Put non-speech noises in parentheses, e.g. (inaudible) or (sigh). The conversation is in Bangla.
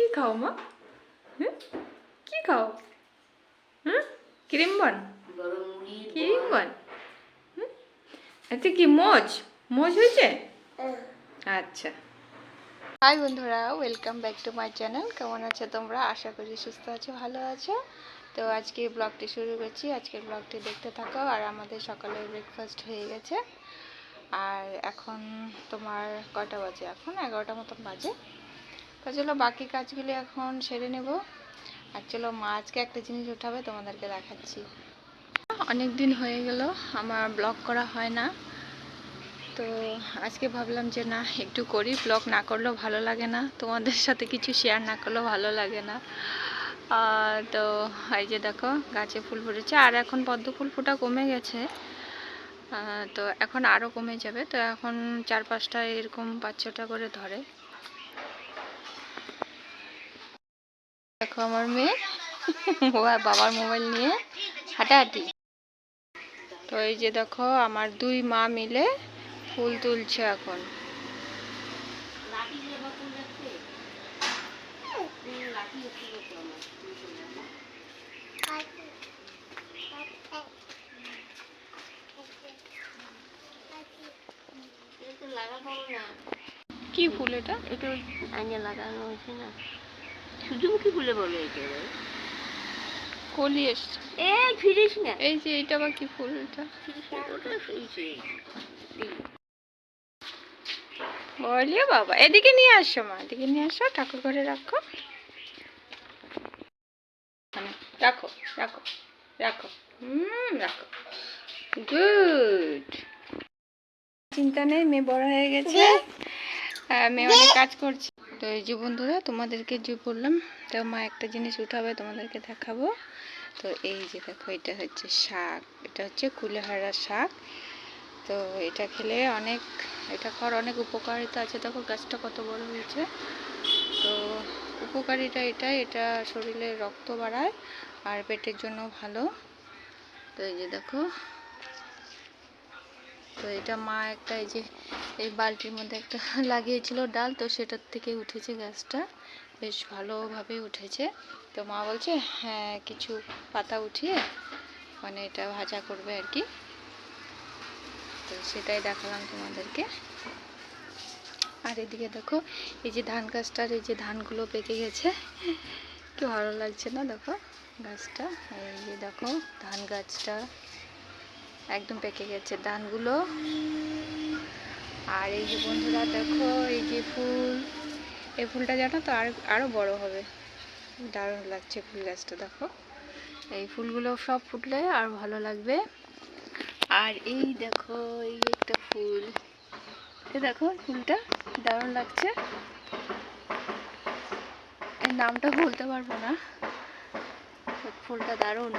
কি খাও মা? হুম? কি খাও? হুম? ক্রিম বন? ক্রিম বন? আচ্ছা কি মোজ? মোজ হয়েছে? আচ্ছা। হাই বন্ধুরা welcome back to my channel. কেমন আছো তোমরা? আশা করি সুস্থ আছো ভালো আছো। তো আজকে ব্লগটি শুরু করছি। আজকের ব্লগটি দেখতে থাকো আর আমাদের সকালে ব্রেকফাস্ট হয়ে গেছে। আর এখন তোমার কটা বাজে? এখন এগারোটা মতন বাজে। তো চলো বাকি কাজগুলি এখন সেরে নেব। আর চলো মা আজকে একটা জিনিস উঠাবে, তোমাদেরকে দেখাচ্ছি। অনেক দিন হয়ে গেল, আমার ব্লগ করা হয় না। তো আজকে ভাবলাম যে না, একটু করি ব্লগ না করলেও ভালো লাগে না। তোমাদের সাথে কিছু শেয়ার না করলেও ভালো লাগে না। তো, এই যে দেখো, গাছে ফুল ফুটেছে। আর এখন পদ্ম ফুল ফোটা কমে গেছে। তো এখন আরও কমে যাবে। তো এখন চার পাঁচটা এরকম পাঁচ ছটা করে ধরে। আমার মেয়ে। ও আর বাবার মোবাইল নিয়ে হাঁটাহাঁটি। তো এই যে দেখো আমার দুই মা মিলে ফুল তুলছে এখন। কি ফুল এটা? এটা আইনে লাগানো হয়েছে না। সূর্যমুখী ফুলে বলে এটা কলি এসছে। ফিরিস না। এই যে এটা আবার কি ফুল এটা? বলিও বাবা এদিকে নিয়ে আসো মা এদিকে নিয়ে আসো ঠাকুর ঘরে রাখো। এখানে, রাখো রাখো রাখো হুম রাখো। গুড চিন্তা নেই মেয়ে বড় হয়ে গেছে। মেয়ে অনেক কাজ করছে। তো এই যে বন্ধুরা, তোমাদেরকে যে বললাম, তো মা একটা জিনিস উঠাবে, তোমাদেরকে দেখাবো। তো এই যে দেখো, এটা হচ্ছে শাক, এটা হচ্ছে কুলেহারা শাক। তো এটা খেলে অনেক, এটা খাওয়ার অনেক উপকারিতা আছে। দেখো, গাছটা কত বড় হয়েছে। তো উপকারিতা এটা এটা শরীরে রক্ত বাড়ায় আর পেটের জন্য ভালো। তো এই যে দেখো তো এটা মা একটা এই যে, এই বালতির মধ্যে একটা (laughs) লাগিয়েছিল ডাল, তো সেটার থেকে উঠেছে গাছটা বেশ ভালোভাবে উঠেছে। তো মা বলছে হ্যাঁ কিছু পাতা উঠিয়ে মানে এটা ভাজা করবে আর কি। তো সেটাই দেখালাম তোমাদেরকে। আর এদিকে দেখো, এই যে ধান গাছটার এই যে ধানগুলো পেকে গেছে। কি ভালো লাগছে না দেখো গাছটা? এই যে দেখো ধান গাছটা। একদম পেকে গেছে ধানগুলো আর এই যে বন্ধুরা, দেখো এই যে ফুল। এই ফুলটা জানো তো, আর আরও বড় হবে। দারুণ লাগছে ফুল গাছটা, দেখো। এই ফুলগুলো সব ফুটলে আর ভালো লাগবে। আর এই দেখো, এই একটা ফুল। দেখো ফুলটা, দারুণ লাগছে। এর নামটা বলতে পারব না। ফুলটা দারুণ।